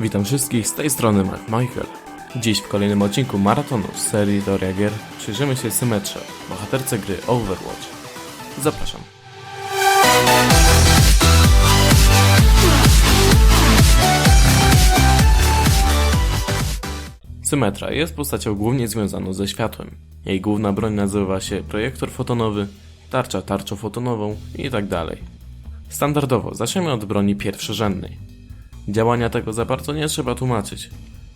Witam wszystkich z tej strony Mac Michael. Dziś w kolejnym odcinku maratonu z serii Teoria Gier przyjrzymy się Symmetrze, bohaterce gry Overwatch. Zapraszam. Symmetra jest postacią głównie związaną ze światłem. Jej główna broń nazywa się projektor fotonowy, tarcza tarczofotonową i tak. Standardowo zaczniemy od broni pierwszorzędnej. Działania tego za bardzo nie trzeba tłumaczyć.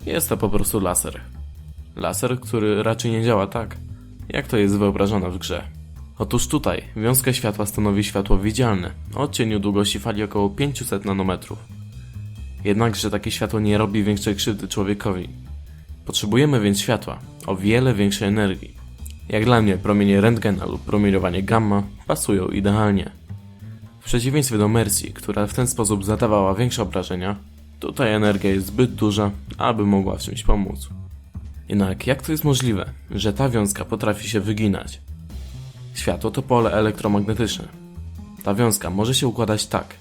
Jest to po prostu laser. Laser, który raczej nie działa tak, jak to jest wyobrażone w grze. Otóż tutaj wiązkę światła stanowi światło widzialne o odcieniu długości fali około 500 nanometrów. Jednakże takie światło nie robi większej krzywdy człowiekowi. Potrzebujemy więc światła o wiele większej energii. Jak dla mnie promienie rentgena lub promieniowanie gamma pasują idealnie. W przeciwieństwie do Mercy, która w ten sposób zadawała większe obrażenia, tutaj energia jest zbyt duża, aby mogła w czymś pomóc. Jednak jak to jest możliwe, że ta wiązka potrafi się wyginać? Światło to pole elektromagnetyczne. Ta wiązka może się układać tak,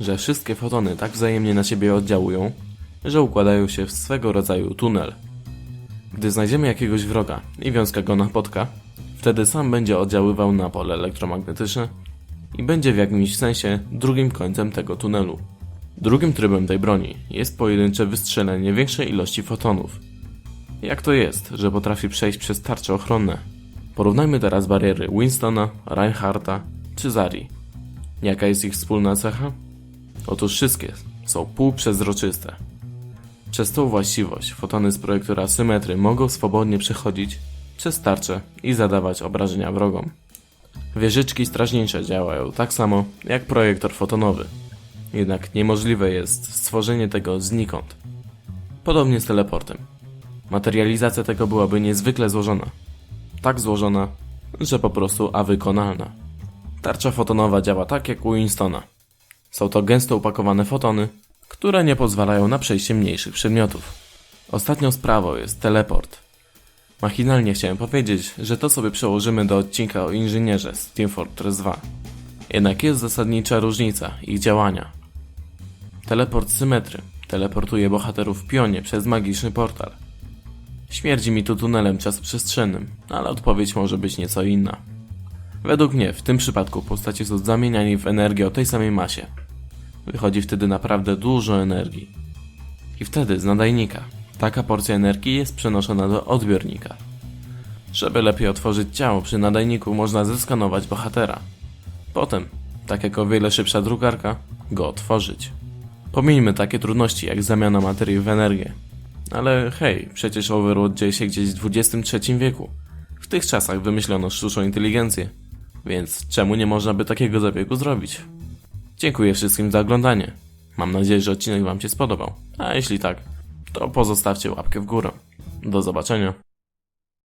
że wszystkie fotony tak wzajemnie na siebie oddziałują, że układają się w swego rodzaju tunel. Gdy znajdziemy jakiegoś wroga i wiązka go napotka, wtedy sam będzie oddziaływał na pole elektromagnetyczne i będzie w jakimś sensie drugim końcem tego tunelu. Drugim trybem tej broni jest pojedyncze wystrzelenie większej ilości fotonów. Jak to jest, że potrafi przejść przez tarcze ochronne? Porównajmy teraz bariery Winstona, Reinhardta czy Zari. Jaka jest ich wspólna cecha? Otóż wszystkie są półprzezroczyste. Przez tą właściwość fotony z projektora symetry mogą swobodnie przechodzić przez tarczę i zadawać obrażenia wrogom. Wieżyczki strażnicze działają tak samo jak projektor fotonowy. Jednak niemożliwe jest stworzenie tego znikąd. Podobnie z teleportem. Materializacja tego byłaby niezwykle złożona. Tak złożona, że po prostu awykonalna. Tarcza fotonowa działa tak jak u Winstona. Są to gęsto upakowane fotony, które nie pozwalają na przejście mniejszych przedmiotów. Ostatnią sprawą jest teleport. Machinalnie chciałem powiedzieć, że to sobie przełożymy do odcinka o inżynierze z Team Fortress 2. Jednak jest zasadnicza różnica ich działania. Teleport symetry teleportuje bohaterów w pionie przez magiczny portal. Śmierdzi mi tu tunelem czasoprzestrzennym, ale odpowiedź może być nieco inna. Według mnie w tym przypadku postacie są zamieniani w energię o tej samej masie. Wychodzi wtedy naprawdę dużo energii. I wtedy z nadajnika taka porcja energii jest przenoszona do odbiornika. Żeby lepiej otworzyć ciało przy nadajniku można zeskanować bohatera. Potem, tak jak o wiele szybsza drukarka, go otworzyć. Pomijmy takie trudności jak zamiana materii w energię. Ale hej, przecież Overwatch dzieje się gdzieś w XXIII wieku. W tych czasach wymyślono sztuczną inteligencję. Więc czemu nie można by takiego zabiegu zrobić? Dziękuję wszystkim za oglądanie. Mam nadzieję, że odcinek Wam się spodobał. A jeśli tak, to pozostawcie łapkę w górę. Do zobaczenia.